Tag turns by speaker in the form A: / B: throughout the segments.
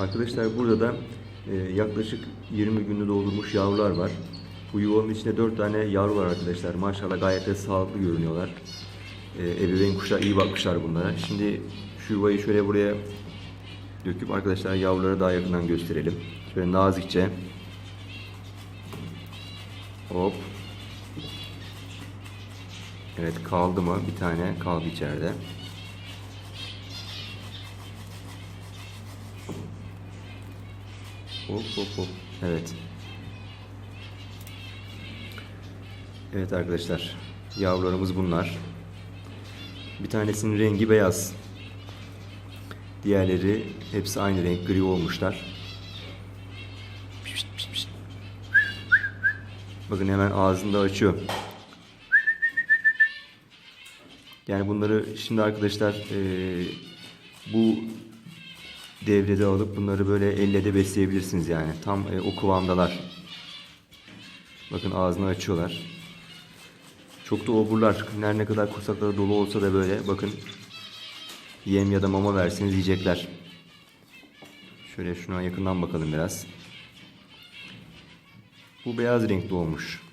A: Arkadaşlar burada da e, yaklaşık 20 günde doldurmuş yavrular var. Bu yuvanın içinde 4 tane yavru var arkadaşlar. Maşallah gayet de sağlıklı görünüyorlar. E, ebeveyn kuşlar iyi bakmışlar bunlara. Şimdi şu yuvayı şöyle buraya döküp arkadaşlar yavruları daha yakından gösterelim. Şöyle nazikçe. Hop. Evet kaldı mı? Bir tane kaldı içeride. Hop hop hop. Evet. Evet arkadaşlar. Yavrularımız bunlar. Bir tanesinin rengi beyaz. Diğerleri hepsi aynı renk gri olmuşlar. Bakın hemen ağzında açıyor. Yani bunları şimdi arkadaşlar eee, bu devrede alıp bunları böyle elle de besleyebilirsiniz yani. Tam e, o kıvamdalar. Bakın ağzını açıyorlar. Çok da oburlar. Her ne kadar kursakları dolu olsa da böyle bakın yem ya da mama versiniz yiyecekler. Şöyle şuna yakından bakalım biraz. Bu beyaz renkli olmuş.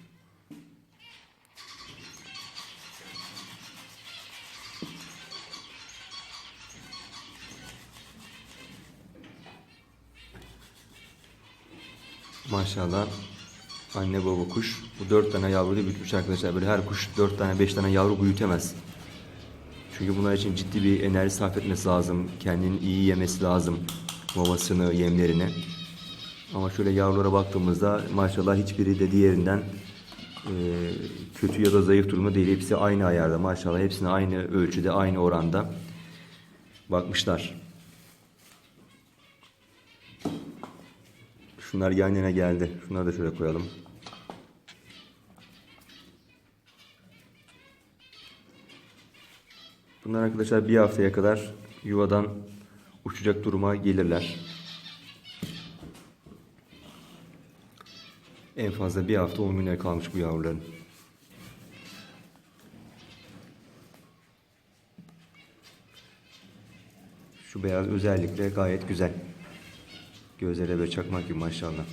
A: Maşallah anne baba kuş. Bu dört tane yavruyu büyütmüş arkadaşlar. Böyle her kuş dört tane beş tane yavru büyütemez. Çünkü bunlar için ciddi bir enerji sarf etmesi lazım. Kendini iyi yemesi lazım. Mamasını, yemlerini. Ama şöyle yavrulara baktığımızda maşallah hiçbiri de diğerinden e, kötü ya da zayıf durumda değil. Hepsi aynı ayarda maşallah. Hepsine aynı ölçüde, aynı oranda bakmışlar. Şunlar yan yana geldi. Şunları da şöyle koyalım. Bunlar arkadaşlar bir haftaya kadar yuvadan uçacak duruma gelirler. En fazla bir hafta 10 güne kalmış bu yavruların. Şu beyaz özellikle gayet güzel. Gözlere böyle çakmak gibi maşallah.